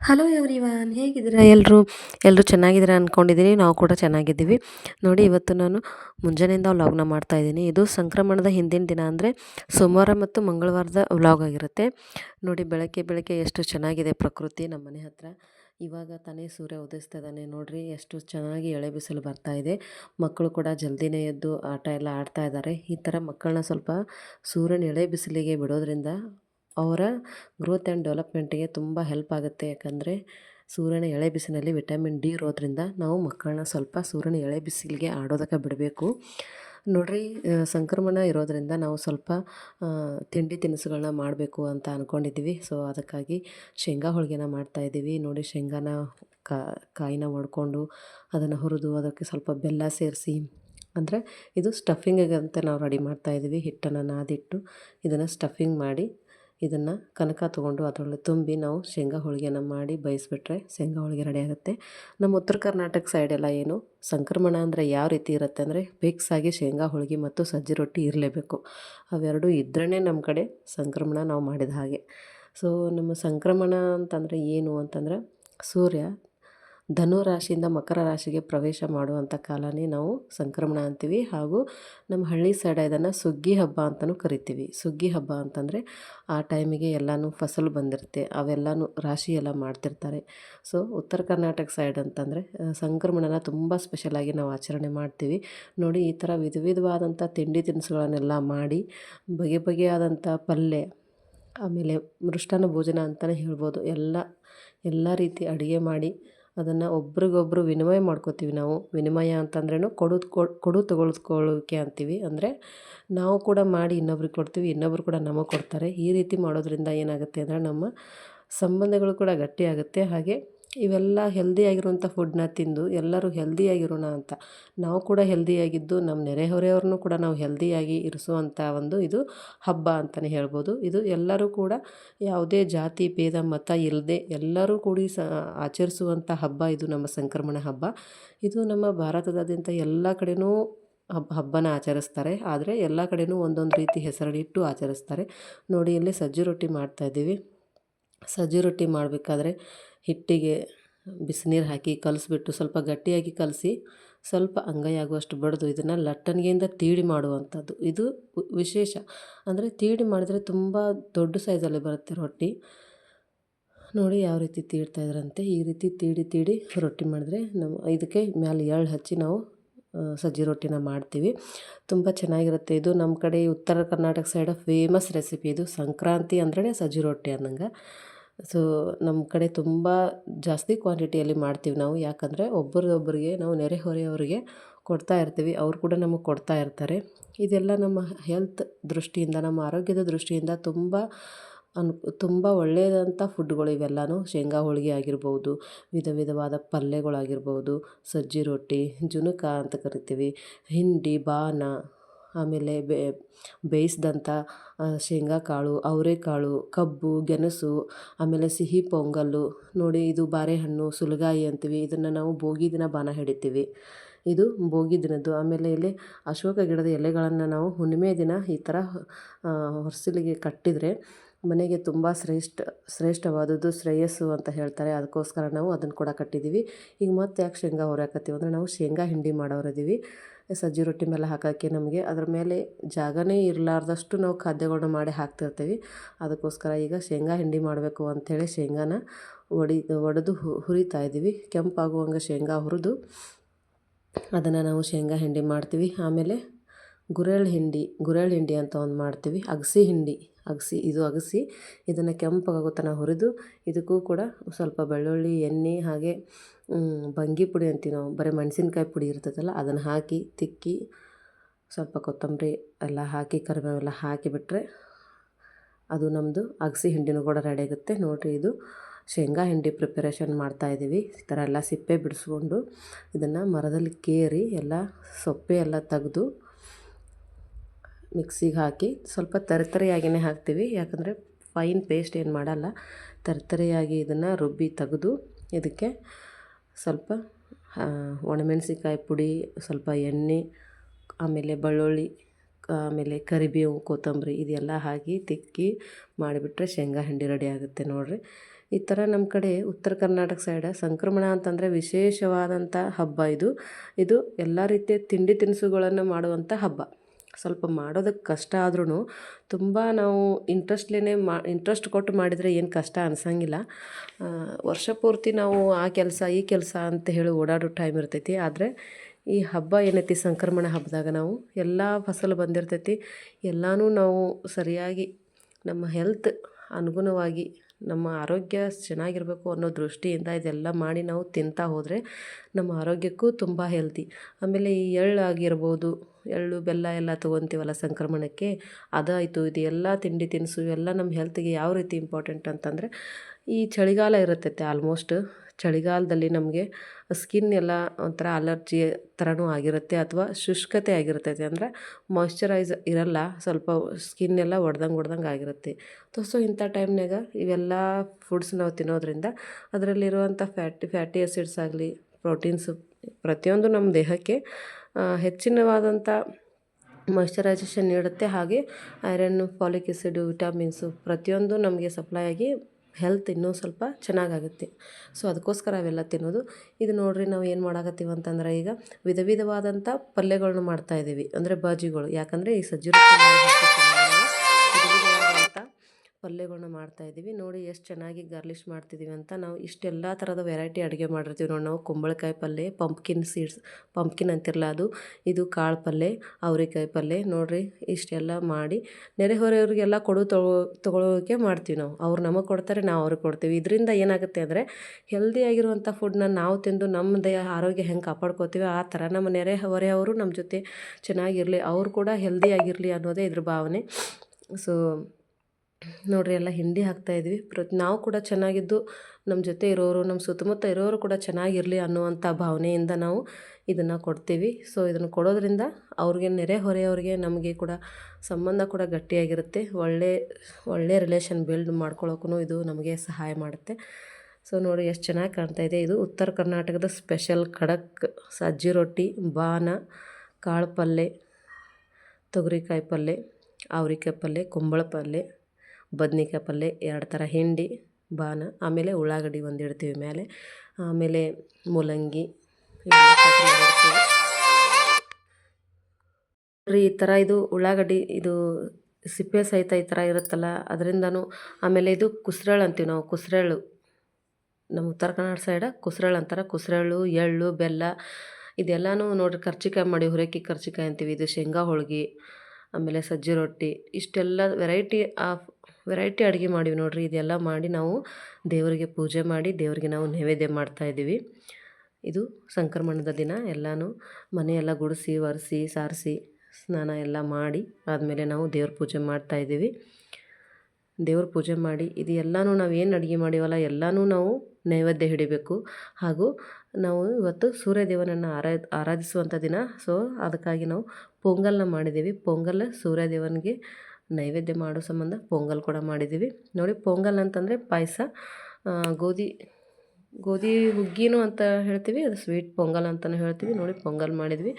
Hello everyone ಹೇಗಿದ್ದೀರಾ ಎಲ್ಲರೂ ಎಲ್ಲರೂ ಚೆನ್ನಾಗಿದ್ದೀರಾ ಅಂದ್ಕೊಂಡಿದ್ದೀನಿ ನಾವು ಕೂಡ ಚೆನ್ನಾಗಿದ್ದೀವಿ. ನೋಡಿ, ಇವತ್ತು ನಾನು ಮುಂಜಾನೆಯಿಂದ ವ್ಲಾಗ್ನ ಮಾಡ್ತಾಯಿದ್ದೀನಿ ಇದು ಸಂಕ್ರಮಣದ ಹಿಂದಿನ ದಿನ ಅಂದರೆ ಸೋಮವಾರ ಮತ್ತು ಮಂಗಳವಾರದ ವ್ಲಾಗ್ ಆಗಿರುತ್ತೆ. ನೋಡಿ, ಬೆಳಗ್ಗೆ ಬೆಳಗ್ಗೆ ಎಷ್ಟು ಚೆನ್ನಾಗಿದೆ ಪ್ರಕೃತಿ ನಮ್ಮ ಮನೆ ಹತ್ರ. ಇವಾಗ ತಾನೇ ಸೂರ್ಯ ಉದಯಿಸ್ತಾ ಇದ್ದಾನೆ. ನೋಡಿರಿ, ಎಷ್ಟು ಚೆನ್ನಾಗಿ ಎಳೆ ಬಿಸಿಲು ಬರ್ತಾ ಇದೆ. ಮಕ್ಕಳು ಕೂಡ ಜಲ್ದಿನೇ ಎದ್ದು ಆಟ ಎಲ್ಲ ಆಡ್ತಾ ಇದ್ದಾರೆ. ಈ ಥರ ಮಕ್ಕಳನ್ನ ಸ್ವಲ್ಪ ಸೂರ್ಯನ ಎಳೆ ಬಿಸಿಲಿಗೆ ಬಿಡೋದ್ರಿಂದ ಅವರ ಗ್ರೋತ್ ಆ್ಯಂಡ್ ಡೆವಲಪ್ಮೆಂಟಿಗೆ ತುಂಬ ಹೆಲ್ಪ್ ಆಗುತ್ತೆ. ಯಾಕಂದರೆ ಸೂರ್ಯನ ಎಳೆ ಬಿಸಿಲಲ್ಲಿ ವಿಟಮಿನ್ ಡಿ ಇರೋದ್ರಿಂದ ನಾವು ಮಕ್ಕಳನ್ನ ಸ್ವಲ್ಪ ಸೂರ್ಯನ ಎಳೆ ಬಿಸಿಲಿಗೆ ಆಡೋದಕ್ಕೆ ಬಿಡಬೇಕು. ನೋಡ್ರಿ ಸಂಕ್ರಮಣ ಇರೋದರಿಂದ ನಾವು ಸ್ವಲ್ಪ ತಿಂಡಿ ತಿನಿಸುಗಳನ್ನ ಮಾಡಬೇಕು ಅಂತ ಅಂದ್ಕೊಂಡಿದ್ದೀವಿ ಸೊ ಅದಕ್ಕಾಗಿ ಶೇಂಗಾ ಹೋಳಿಗೆನ ಮಾಡ್ತಾಯಿದ್ದೀವಿ ನೋಡಿ, ಶೇಂಗಾನ ಕಾಯಿನ ಒಡ್ಕೊಂಡು ಅದನ್ನು ಹುರಿದು ಅದಕ್ಕೆ ಸ್ವಲ್ಪ ಬೆಲ್ಲ ಸೇರಿಸಿ, ಅಂದರೆ ಇದು ಸ್ಟಫಿಂಗಿಗೆ ಅಂತ ನಾವು ರೆಡಿ ಮಾಡ್ತಾಯಿದ್ದೀವಿ ಹಿಟ್ಟನ್ನು ನಾದಿಟ್ಟು ಇದನ್ನು ಸ್ಟಫಿಂಗ್ ಮಾಡಿ ಇದನ್ನು ಕನಕ ತೊಗೊಂಡು ಅದರೊಳಗೆ ತುಂಬಿ ನಾವು ಶೇಂಗಾ ಹೋಳಿಗೆನ ಮಾಡಿ ಬೇಯಿಸ್ಬಿಟ್ರೆ ಶೇಂಗಾ ಹೋಳಿಗೆ ರೆಡಿ ಆಗುತ್ತೆ. ನಮ್ಮ ಉತ್ತರ ಕರ್ನಾಟಕ ಸೈಡೆಲ್ಲ ಏನು ಸಂಕ್ರಮಣ ಅಂದರೆ ಯಾವ ರೀತಿ ಇರುತ್ತೆ ಅಂದರೆ ಆಗಿ ಶೇಂಗಾ ಹೋಳಿಗೆ ಮತ್ತು ಸಜ್ಜಿ ರೊಟ್ಟಿ ಇರಲೇಬೇಕು. ಅವೆರಡೂ ಇದ್ರೇ ನಮ್ಮ ಕಡೆ ಸಂಕ್ರಮಣ ನಾವು ಮಾಡಿದ ಹಾಗೆ. ಸೊ ನಮ್ಮ ಸಂಕ್ರಮಣ ಅಂತಂದರೆ ಏನು ಅಂತಂದ್ರೆ ಸೂರ್ಯ ಧನು ರಾಶಿಯಿಂದ ಮಕರ ರಾಶಿಗೆ ಪ್ರವೇಶ ಮಾಡುವಂಥ ಕಾಲನೇ ನಾವು ಸಂಕ್ರಮಣ ಅಂತೀವಿ. ಹಾಗೂ ನಮ್ಮ ಹಳ್ಳಿ ಸೈಡ ಇದನ್ನು ಸುಗ್ಗಿ ಹಬ್ಬ ಅಂತಲೂ ಕರಿತೀವಿ. ಸುಗ್ಗಿ ಹಬ್ಬ ಅಂತಂದರೆ ಆ ಟೈಮಿಗೆ ಎಲ್ಲನೂ ಫಸಲು ಬಂದಿರುತ್ತೆ. ಅವೆಲ್ಲನೂ ರಾಶಿ ಎಲ್ಲ ಮಾಡ್ತಿರ್ತಾರೆ. ಸೊ ಉತ್ತರ ಕರ್ನಾಟಕ ಸೈಡ್ ಅಂತಂದರೆ ಸಂಕ್ರಮಣನ ತುಂಬ ಸ್ಪೆಷಲಾಗಿ ನಾವು ಆಚರಣೆ ಮಾಡ್ತೀವಿ. ನೋಡಿ, ಈ ಥರ ವಿಧ ವಿಧವಾದಂಥ ತಿಂಡಿ ತಿನಿಸುಗಳನ್ನೆಲ್ಲ ಮಾಡಿ, ಬಗೆ ಬಗೆಯಾದಂಥ ಪಲ್ಯ, ಆಮೇಲೆ ಮೃಷ್ಟಾನ್ನ ಭೋಜನ ಅಂತಲೇ ಹೇಳ್ಬೋದು. ಎಲ್ಲ ಎಲ್ಲ ರೀತಿ ಅಡುಗೆ ಮಾಡಿ ಅದನ್ನು ಒಬ್ರಿಗೊಬ್ರು ವಿನಿಮಯ ಮಾಡ್ಕೋತೀವಿ ನಾವು. ವಿನಿಮಯ ಅಂತಂದ್ರೂ ಕೊಡುದು ಕೊಡು ತಗೊಳ್ಸ್ಕೊಳ್ಳೋಕೆ ಅಂತೀವಿ. ಅಂದರೆ ನಾವು ಕೂಡ ಮಾಡಿ ಇನ್ನೊಬ್ರಿಗೆ ಕೊಡ್ತೀವಿ, ಇನ್ನೊಬ್ರು ಕೂಡ ನಮಗೆ ಕೊಡ್ತಾರೆ. ಈ ರೀತಿ ಮಾಡೋದ್ರಿಂದ ಏನಾಗುತ್ತೆ ಅಂದರೆ ನಮ್ಮ ಸಂಬಂಧಗಳು ಕೂಡ ಗಟ್ಟಿಯಾಗುತ್ತೆ. ಹಾಗೆ ಇವೆಲ್ಲ ಹೆಲ್ದಿಯಾಗಿರುವಂಥ ಫುಡ್ನ ತಿಂದು ಎಲ್ಲರೂ ಹೆಲ್ದಿಯಾಗಿರೋಣ ಅಂತ. ನಾವು ಕೂಡ ಹೆಲ್ದಿಯಾಗಿದ್ದು ನಮ್ಮ ನೆರೆಹೊರೆಯವ್ರನ್ನೂ ಕೂಡ ನಾವು ಹೆಲ್ದಿಯಾಗಿ ಇರಿಸುವಂಥ ಒಂದು ಇದು ಹಬ್ಬ ಅಂತಲೇ ಹೇಳ್ಬೋದು. ಇದು ಎಲ್ಲರೂ ಕೂಡ ಯಾವುದೇ ಜಾತಿ, ಭೇದ, ಮತ ಇಲ್ಲದೆ ಎಲ್ಲರೂ ಕೂಡಿ ಸ, ಆಚರಿಸುವಂಥ ಹಬ್ಬ ಇದು ನಮ್ಮ ಸಂಕ್ರಮಣ ಹಬ್ಬ. ಇದು ನಮ್ಮ ಭಾರತದಾದ್ಯಂತ ಎಲ್ಲ ಕಡೆಯೂ ಹಬ್ಬ ಹಬ್ಬನ ಆಚರಿಸ್ತಾರೆ. ಆದರೆ ಎಲ್ಲ ಕಡೆಯೂ ಒಂದೊಂದು ರೀತಿ ಹೆಸರಿಟ್ಟು ಆಚರಿಸ್ತಾರೆ. ನೋಡಿ, ಇಲ್ಲಿ ಸಜ್ಜಿ ರೊಟ್ಟಿ ಮಾಡ್ತಾಯಿದ್ದೀವಿ ಸಜ್ಜಿ ರೊಟ್ಟಿ ಮಾಡಬೇಕಾದ್ರೆ ಹಿಟ್ಟಿಗೆ ಬಿಸಿನೀರು ಹಾಕಿ ಕಲಸ್ಬಿಟ್ಟು ಸ್ವಲ್ಪ ಗಟ್ಟಿಯಾಗಿ ಕಲಸಿ ಸ್ವಲ್ಪ ಅಂಗೈ ಆಗುವಷ್ಟು ಬಡಿದು ಇದನ್ನು ಲಟ್ಟಣಿಗೆಯಿಂದ ತೀಡಿ ಮಾಡುವಂಥದ್ದು. ಇದು ವಿಶೇಷ. ಅಂದರೆ ತೀಡಿ ಮಾಡಿದರೆ ತುಂಬ ದೊಡ್ಡ ಸೈಜಲ್ಲಿ ಬರುತ್ತೆ ರೊಟ್ಟಿ. ನೋಡಿ ಯಾವ ರೀತಿ ತೀಡ್ತಾ ಇದ್ರಂತೆ. ಈ ರೀತಿ ತೀಡಿ ತೀಡಿ ರೊಟ್ಟಿ ಮಾಡಿದ್ರೆ ನಮ್ಮ ಇದಕ್ಕೆ ಮ್ಯಾಲೆ ಎಳ್ಳು ಹಚ್ಚಿ ನಾವು ಸಜ್ಜಿ ರೊಟ್ಟಿನ ಮಾಡ್ತೀವಿ. ತುಂಬ ಚೆನ್ನಾಗಿರುತ್ತೆ ಇದು. ನಮ್ಮ ಕಡೆ ಉತ್ತರ ಕರ್ನಾಟಕ ಸೈಡ ಫೇಮಸ್ ರೆಸಿಪಿ ಇದು. ಸಂಕ್ರಾಂತಿ ಅಂದ್ರೆ ಸಜ್ಜಿ ರೊಟ್ಟಿ ಅನ್ನಂಗೆ. ಸೊ ನಮ್ಮ ಕಡೆ ತುಂಬ ಜಾಸ್ತಿ ಕ್ವಾಂಟಿಟಿಯಲ್ಲಿ ಮಾಡ್ತೀವಿ ನಾವು. ಯಾಕಂದರೆ ಒಬ್ಬರದೊಬ್ಬರಿಗೆ ನಾವು ನೆರೆಹೊರೆಯವರಿಗೆ ಕೊಡ್ತಾ ಇರ್ತೀವಿ. ಅವ್ರು ಕೂಡ ನಮಗೆ ಕೊಡ್ತಾ ಇರ್ತಾರೆ. ಇದೆಲ್ಲ ನಮ್ಮ ಹೆಲ್ತ್ ದೃಷ್ಟಿಯಿಂದ, ನಮ್ಮ ಆರೋಗ್ಯದ ದೃಷ್ಟಿಯಿಂದ ತುಂಬ ಅನು, ತುಂಬ ಒಳ್ಳೆಯದಂಥ ಫುಡ್ಗಳು ಇವೆಲ್ಲವೂ ಶೇಂಗಾ ಹೋಳಿಗೆ ಆಗಿರ್ಬೋದು, ವಿಧ ವಿಧವಾದ ಪಲ್ಯಗಳಾಗಿರ್ಬೋದು, ಸಜ್ಜಿ ರೊಟ್ಟಿ, ಜುನಕ ಅಂತ ಕರಿತೀವಿ, ಹಿಂಡಿ ಬಾನ ಆಮೇಲೆ ಬೇಯಿಸಿದಂಥ ಶೇಂಗಾಕಾಳು ಅವರೆಕಾಳು ಕಬ್ಬು, ಗೆಣಸು, ಆಮೇಲೆ ಸಿಹಿ ಪೊಂಗಲ್ಲು. ನೋಡಿ, ಇದು ಬಾರೆಹಣ್ಣು, ಸುಲಗಾಯಿ ಅಂತೀವಿ. ಇದನ್ನು ನಾವು ಭೋಗಿ ದಿನ ಬಾನ ಹಿಡಿತೀವಿ. ಇದು ಭೋಗಿ ದಿನದ್ದು. ಆಮೇಲೆ ಇಲ್ಲಿ ಅಶೋಕ ಗಿಡದ ಎಲೆಗಳನ್ನು ನಾವು ಹುಣ್ಣಿಮೆ ದಿನ ಈ ಥರ ಹೊರಸಲಿಗೆ ಕಟ್ಟಿದರೆ ಮನೆಗೆ ತುಂಬ ಶ್ರೇಷ್ಠ, ಶ್ರೇಷ್ಠವಾದದ್ದು ಶ್ರೇಯಸ್ಸು ಅಂತ ಹೇಳ್ತಾರೆ. ಅದಕ್ಕೋಸ್ಕರ ನಾವು ಅದನ್ನು ಕೂಡ ಕಟ್ಟಿದ್ದೀವಿ. ಈಗ ಮತ್ತೆ ಯಾಕೆ ಶೇಂಗಾ ಹೊರ್ಯಾಕತ್ತೀವಿ ಅಂದರೆ ನಾವು ಶೇಂಗಾ ಹಿಂಡಿ ಮಾಡೋರಿದ್ದೀವಿ. ಸಜ್ಜಿ ರೊಟ್ಟಿ ಮೇಲೆ ಹಾಕೋಕ್ಕೆ ನಮಗೆ ಅದ್ರ ಮೇಲೆ ಜಾಗನೇ ಇರಲಾರ್ದಷ್ಟು ನಾವು ಖಾದ್ಯಗಳನ್ನ ಮಾಡಿ ಹಾಕ್ತಿರ್ತೀವಿ. ಅದಕ್ಕೋಸ್ಕರ ಈಗ ಶೇಂಗಾ ಹಿಂಡಿ ಮಾಡಬೇಕು ಅಂಥೇಳಿ ಶೇಂಗಾನ ಒಡಿ, ಒಡೆದು ಹುರಿತಾ ಇದ್ದೀವಿ. ಕೆಂಪಾಗುವಂಗೆ ಶೇಂಗಾ ಹುರಿದು ಅದನ್ನು ನಾವು ಶೇಂಗಾ ಹಿಂಡಿ ಮಾಡ್ತೀವಿ. ಆಮೇಲೆ ಗುರೆಳ್ಳು ಹಿಂಡಿ ಗುರೆಳ್ಳು ಹಿಂಡಿ ಅಂತ ಒಂದು ಮಾಡ್ತೀವಿ. ಅಗಸಿ ಹಿಂಡಿ, ಅಗಸಿ, ಇದು ಅಗಸಿ. ಇದನ್ನು ಕೆಂಪಗಾಗೋ ತನಕ ಹುರಿದು ಇದಕ್ಕೂ ಕೂಡ ಸ್ವಲ್ಪ ಬೆಳ್ಳುಳ್ಳಿ, ಎಣ್ಣೆ, ಹಾಗೆ ಬಂಗಿ ಪುಡಿ ಅಂತೀವಿ ನಾವು. ಬರೀ ಮೆಣಸಿನ್ಕಾಯಿ ಪುಡಿ ಇರ್ತದಲ್ಲ, ಅದನ್ನು ಹಾಕಿ ತಿಕ್ಕಿ ಸ್ವಲ್ಪ ಕೊತ್ತಂಬರಿ ಎಲ್ಲ ಹಾಕಿ ಕರಿಬೇವೆಲ್ಲ ಹಾಕಿಬಿಟ್ರೆ ಅದು ನಮ್ಮದು ಅಗಸಿ ಹಿಂಡಿನೂ ಕೂಡ ರೆಡಿ ಆಗುತ್ತೆ. ನೋಡಿರಿ, ಇದು ಶೇಂಗಾ ಹಿಂಡಿ ಪ್ರಿಪರೇಷನ್ ಮಾಡ್ತಾಯಿದ್ದೀವಿ ಈ ಥರ ಎಲ್ಲ ಸಿಪ್ಪೆ ಬಿಡಿಸ್ಕೊಂಡು ಇದನ್ನು ಮರದಲ್ಲಿ ಕೇರಿ, ಎಲ್ಲ ಸೊಪ್ಪೆ ಎಲ್ಲ ತೆಗೆದು ಮಿಕ್ಸಿಗೆ ಹಾಕಿ ಸ್ವಲ್ಪ ತರಿತರಿಯಾಗಿಯೇ ಹಾಕ್ತೀವಿ. ಯಾಕಂದರೆ ಫೈನ್ ಪೇಸ್ಟ್ ಏನು ಮಾಡಲ್ಲ. ತರತರಿಯಾಗಿ ಇದನ್ನು ರುಬ್ಬಿ ತೆಗೆದು ಇದಕ್ಕೆ ಸ್ವಲ್ಪ ಒಣಮೆಣ್ಸಿನ್ಕಾಯಿ ಪುಡಿ, ಸ್ವಲ್ಪ ಎಣ್ಣೆ, ಆಮೇಲೆ ಬೆಳ್ಳುಳ್ಳಿ, ಆಮೇಲೆ ಕರಿಬೇವು, ಕೊತ್ತಂಬರಿ ಇದೆಲ್ಲ ಹಾಕಿ ತಿಕ್ಕಿ ಮಾಡಿಬಿಟ್ರೆ ಶೇಂಗಾ ಹಿಂಡಿ ರೆಡಿ ಆಗುತ್ತೆ ನೋಡಿರಿ. ಈ ಥರ ನಮ್ಮ ಕಡೆ ಉತ್ತರ ಕರ್ನಾಟಕ ಸೈಡ ಸಂಕ್ರಮಣ ಅಂತಂದರೆ ವಿಶೇಷವಾದಂಥ ಹಬ್ಬ ಇದು. ಇದು ಎಲ್ಲ ರೀತಿಯ ತಿಂಡಿ ತಿನಿಸುಗಳನ್ನು ಮಾಡುವಂಥ ಹಬ್ಬ. ಸ್ವಲ್ಪ ಮಾಡೋದಕ್ಕೆ ಕಷ್ಟ ಆದ್ರೂ ತುಂಬ ನಾವು ಇಂಟ್ರೆಸ್ಟ್ಲೇ ಮಾ, ಇಂಟ್ರೆಸ್ಟ್ ಕೊಟ್ಟು ಮಾಡಿದರೆ ಏನು ಕಷ್ಟ ಅನ್ಸಂಗಿಲ್ಲ. ವರ್ಷ ಪೂರ್ತಿ ನಾವು ಆ ಕೆಲಸ, ಈ ಕೆಲಸ ಅಂತ ಹೇಳಿ ಓಡಾಡೋ ಟೈಮ್ ಇರ್ತೈತಿ. ಆದರೆ ಈ ಹಬ್ಬ ಏನೈತಿ, ಸಂಕ್ರಮಣ ಹಬ್ಬದಾಗ ನಾವು ಎಲ್ಲ ಫಸಲು ಬಂದಿರ್ತೈತಿ. ಎಲ್ಲನೂ ನಾವು ಸರಿಯಾಗಿ ನಮ್ಮ ಹೆಲ್ತ್ ಅನುಗುಣವಾಗಿ ನಮ್ಮ ಆರೋಗ್ಯ ಚೆನ್ನಾಗಿರಬೇಕು ಅನ್ನೋ ದೃಷ್ಟಿಯಿಂದ ಇದೆಲ್ಲ ಮಾಡಿ ನಾವು ತಿಂತಾ ಹೋದರೆ ನಮ್ಮ ಆರೋಗ್ಯಕ್ಕೂ ತುಂಬ ಹೆಲ್ತಿ ಆಮೇಲೆ ಈ ಎಳ್ಳು ಆಗಿರ್ಬೋದು, ಎಳ್ಳು, ಬೆಲ್ಲ ಎಲ್ಲ ತೊಗೊತೀವಲ್ಲ ಸಂಕ್ರಮಣಕ್ಕೆ, ಅದಾಯಿತು. ಇದು ಎಲ್ಲ ತಿಂಡಿ ತಿನಿಸು, ಎಲ್ಲ ನಮ್ಮ ಹೆಲ್ತಿಗೆ ಯಾವ ರೀತಿ ಇಂಪಾರ್ಟೆಂಟ್ ಅಂತಂದರೆ, ಈ ಚಳಿಗಾಲ ಇರುತ್ತೆ ಆಲ್ಮೋಸ್ಟ್ ಚಳಿಗಾಲದಲ್ಲಿ ನಮಗೆ ಸ್ಕಿನ್ ಎಲ್ಲ ಒಂಥರ ಅಲರ್ಜಿ ಥರನೂ ಆಗಿರುತ್ತೆ ಅಥವಾ ಶುಷ್ಕತೆ ಆಗಿರ್ತೈತೆ. ಅಂದರೆ ಮಾಯ್ಶ್ಚರೈಸ್ ಇರಲ್ಲ, ಸ್ವಲ್ಪ ಸ್ಕಿನ್ ಎಲ್ಲ ಒಡ್ದಂಗೆ ಒಡ್ದಂಗೆ ಆಗಿರುತ್ತೆ. ಸೊ ಇಂಥ ಟೈಮ್ನಾಗ ಇವೆಲ್ಲ ಫುಡ್ಸ್ ನಾವು ತಿನ್ನೋದ್ರಿಂದ ಅದರಲ್ಲಿರುವಂಥ ಫ್ಯಾಟಿ ಫ್ಯಾಟಿ ಆಸಿಡ್ಸ್ ಆಗಲಿ ಪ್ರೋಟೀನ್ಸ್ ಪ್ರತಿಯೊಂದು ನಮ್ಮ ದೇಹಕ್ಕೆ ಹೆಚ್ಚಿನವಾದಂಥ ಮಾಯ್ಶ್ಚರೈಸೇಷನ್ ನೀಡುತ್ತೆ. ಹಾಗೆ ಐರನ್ನು ಫಾಲಿಕ್ ಆ್ಯಸಿಡು ವಿಟಮಿನ್ಸು ಪ್ರತಿಯೊಂದು ನಮಗೆ ಸಪ್ಲೈ ಆಗಿ ಹೆಲ್ತ್ ಇನ್ನೂ ಸ್ವಲ್ಪ ಚೆನ್ನಾಗಾಗುತ್ತೆ. ಸೊ, ಅದಕ್ಕೋಸ್ಕರ ಅವೆಲ್ಲ ತಿನ್ನೋದು. ಇದು ನೋಡಿರಿ ನಾವು ಏನು ಮಾಡಾಕತ್ತೀವಿ ಅಂತಂದ್ರೆ ಈಗ ವಿಧ ವಿಧವಾದಂಥ ಪಲ್ಯಗಳನ್ನ ಮಾಡ್ತಾಯಿದ್ದೀವಿ ಅಂದರೆ ಬಾಜಿಗಳು ಯಾಕಂದರೆ ಈ ಸಜ್ಜಿ ಪಲ್ಯಗಳನ್ನ ಮಾಡ್ತಾಯಿದ್ದೀವಿ ನೋಡಿ ಎಷ್ಟು ಚೆನ್ನಾಗಿ ಗಾರ್ಲಿಶ್ ಮಾಡ್ತಿದ್ದೀವಿ ಅಂತ ನಾವು ಇಷ್ಟೆಲ್ಲ ಥರದ ವೆರೈಟಿ ಅಡುಗೆ ಮಾಡಿರ್ತೀವಿ. ನೋಡಿ ನಾವು ಕುಂಬಳಕಾಯಿ ಪಲ್ಯ, ಪಂಪ್ಕಿನ್ ಸೀಡ್ಸ್, ಪಂಪ್ಕಿನ್ ಅಂತಿರಲ್ಲ ಅದು. ಇದು ಕಾಳು ಪಲ್ಯ, ಅವ್ರೆಕಾಯಿ ಪಲ್ಯ. ನೋಡಿರಿ ಇಷ್ಟೆಲ್ಲ ಮಾಡಿ ನೆರೆಹೊರೆಯವ್ರಿಗೆಲ್ಲ ಕೊಡು ತಗೋ ತೊಗೊಳೋಕೆ ಮಾಡ್ತೀವಿ ನಾವು. ಅವ್ರು ನಮಗೆ ಕೊಡ್ತಾರೆ, ನಾವು ಅವ್ರಿಗೆ ಕೊಡ್ತೀವಿ. ಇದರಿಂದ ಏನಾಗುತ್ತೆ ಅಂದರೆ ಹೆಲ್ದಿಯಾಗಿರುವಂಥ ಫುಡ್ನ ನಾವು ತಿಂದು ನಮ್ಮ ದೇಹ, ಆರೋಗ್ಯ ಹೆಂಗೆ ಕಾಪಾಡ್ಕೋತೀವಿ ಆ ಥರ ನಮ್ಮ ನೆರೆಹೊರೆಯವರು ನಮ್ಮ ಜೊತೆ ಚೆನ್ನಾಗಿರಲಿ, ಅವರು ಕೂಡ ಹೆಲ್ದಿಯಾಗಿರಲಿ ಅನ್ನೋದೇ ಇದ್ರ ಭಾವನೆ. ಸೊ ನೋಡಿರಿ ಎಲ್ಲ ಹಿಂಡಿ ಹಾಕ್ತಾಯಿದ್ವಿ ಪ್ರತಿ ನಾವು ಕೂಡ ಚೆನ್ನಾಗಿದ್ದು ನಮ್ಮ ಜೊತೆ ಇರೋರು ನಮ್ಮ ಸುತ್ತಮುತ್ತ ಇರೋರು ಕೂಡ ಚೆನ್ನಾಗಿರಲಿ ಅನ್ನುವಂಥ ಭಾವನೆಯಿಂದ ನಾವು ಇದನ್ನು ಕೊಡ್ತೀವಿ. ಸೊ ಇದನ್ನು ಕೊಡೋದ್ರಿಂದ ಅವ್ರಿಗೆ ನೆರೆಹೊರೆಯವ್ರಿಗೆ ನಮಗೆ ಕೂಡ ಸಂಬಂಧ ಕೂಡ ಗಟ್ಟಿಯಾಗಿರುತ್ತೆ. ಒಳ್ಳೆ ಒಳ್ಳೆ ರಿಲೇಷನ್ ಬಿಲ್ಡ್ ಮಾಡ್ಕೊಳ್ಳೋಕ್ಕೂ ಇದು ನಮಗೆ ಸಹಾಯ ಮಾಡುತ್ತೆ. ಸೊ ನೋಡಿ ಎಷ್ಟು ಚೆನ್ನಾಗಿ ಕಾಣ್ತಾ ಇದೆ. ಇದು ಉತ್ತರ ಕರ್ನಾಟಕದ ಸ್ಪೆಷಲ್ ಖಡಕ್, ಸಜ್ಜಿ ರೊಟ್ಟಿ, ಬಾನ, ಕಾಳು ಪಲ್ಯ ತೊಗರಿಕಾಯಿ ಪಲ್ಯ ಅವರಿಕಾಯಿ ಪಲ್ಯ ಕುಂಬಳ ಪಲ್ಯ ಬದ್ನಿಕಾಯಿ ಪಲ್ಯ ಎರಡು ಥರ ಹಿಂಡಿ ಬಾನ ಆಮೇಲೆ ಉಳ್ಳಾಗಡ್ಡಿ ಒಂದು ಇಡ್ತೀವಿ ಮೇಲೆ, ಆಮೇಲೆ ಮೂಲಂಗಿ. ರೀ, ಈ ಥರ ಇದು ಉಳ್ಳಾಗಡ್ಡಿ, ಇದು ಸಿಪ್ಪೆ ಸಹಿತ ಈ ಥರ ಇರುತ್ತಲ್ಲ, ಅದರಿಂದನೂ ಆಮೇಲೆ ಇದು ಕುಸ್ರಳು ಅಂತೀವಿ ನಾವು, ಕುಸ್ರಳು. ನಮ್ಮ ಉತ್ತರ ಕನ್ನಡ ಸೈಡ ಕುಸ್ರಳು ಅಂತಾರೆ, ಕುಸ್ರಳು, ಎಳ್ಳು, ಬೆಲ್ಲ, ಇದೆಲ್ಲನೂ ನೋಡಿರಿ, ಕರ್ಚಿಕಾಯಿ ಮಾಡಿ, ಹುರಕಿ ಕರ್ಚಿಕಾಯಿ ಅಂತೀವಿ, ಇದು ಶೇಂಗಾ ಹೋಳ್ಗೆ, ಆಮೇಲೆ ಸಜ್ಜಿ ರೊಟ್ಟಿ, ಇಷ್ಟೆಲ್ಲ ವೆರೈಟಿ ಆಫ್ ವೆರೈಟಿ ಅಡುಗೆ ಮಾಡೀವಿ ನೋಡಿರಿ, ಇದೆಲ್ಲ ಮಾಡಿ ನಾವು ದೇವರಿಗೆ ಪೂಜೆ ಮಾಡಿ ದೇವರಿಗೆ ನಾವು ನೈವೇದ್ಯ ಮಾಡ್ತಾಯಿದ್ದೀವಿ ಇದು ಸಂಕ್ರಮಣದ ದಿನ, ಎಲ್ಲನೂ ಮನೆಯೆಲ್ಲ ಗುಡಿಸಿ, ಒರೆಸಿ, ಸಾರಿಸಿ, ಸ್ನಾನ ಎಲ್ಲ ಮಾಡಿ ಆದಮೇಲೆ ನಾವು ದೇವ್ರ ಪೂಜೆ ಮಾಡ್ತಾಯಿದ್ದೀವಿ ದೇವ್ರ ಪೂಜೆ ಮಾಡಿ, ಇದು ಎಲ್ಲನೂ ನಾವು ಏನು ಅಡುಗೆ ಮಾಡೀವಲ್ಲ, ಎಲ್ಲನೂ ನಾವು ನೈವೇದ್ಯ ಹಿಡಿಬೇಕು. ಹಾಗೂ ನಾವು ಇವತ್ತು ಸೂರ್ಯ ದೇವನನ್ನು ಆರಾ ಆರಾಧಿಸುವಂಥ ದಿನ, ಸೊ ಅದಕ್ಕಾಗಿ ನಾವು ಪೊಂಗಲ್ನ ಮಾಡಿದ್ದೀವಿ. ಪೊಂಗಲ್ ಸೂರ್ಯ ದೇವನಿಗೆ ನೈವೇದ್ಯ ಮಾಡೋ ಸಂಬಂಧ ಪೊಂಗಲ್ ಕೂಡ ಮಾಡಿದ್ದೀವಿ. ನೋಡಿ, ಪೊಂಗಲ್ ಅಂತಂದರೆ ಪಾಯಸ ಗೋಧಿ ಗೋಧಿ ಹುಗ್ಗಿನೂ ಅಂತ ಹೇಳ್ತೀವಿ, ಅದು ಸ್ವೀಟ್ ಪೊಂಗಲ್ ಅಂತಲೂ ಹೇಳ್ತೀವಿ. ನೋಡಿ, ಪೊಂಗಲ್ ಮಾಡಿದ್ವಿ.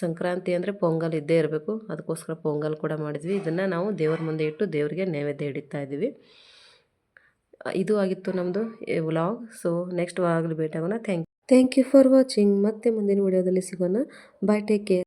ಸಂಕ್ರಾಂತಿ ಅಂದರೆ ಪೊಂಗಲ್ ಇದ್ದೇ ಇರಬೇಕು. ಅದಕ್ಕೋಸ್ಕರ ಪೊಂಗಲ್ ಕೂಡ ಮಾಡಿದ್ವಿ. ಇದನ್ನು ನಾವು ದೇವ್ರ ಮುಂದೆ ಇಟ್ಟು ದೇವರಿಗೆ ನೈವೇದ್ಯ ಹಿಡಿತಾ ಇದ್ದೀವಿ. ಇದು ಆಗಿತ್ತು ನಮ್ಮದು ವ್ಲಾಗ್. ಸೊ ನೆಕ್ಸ್ಟ್ ವಾಗಲಿ ಭೇಟಿಯಾಗೋಣ. Thank thank you for watching ಮತ್ತೆ ಮುಂದಿನ ವಿಡಿಯೋದಲ್ಲಿ ಸಿಗೋಣ. Bye take care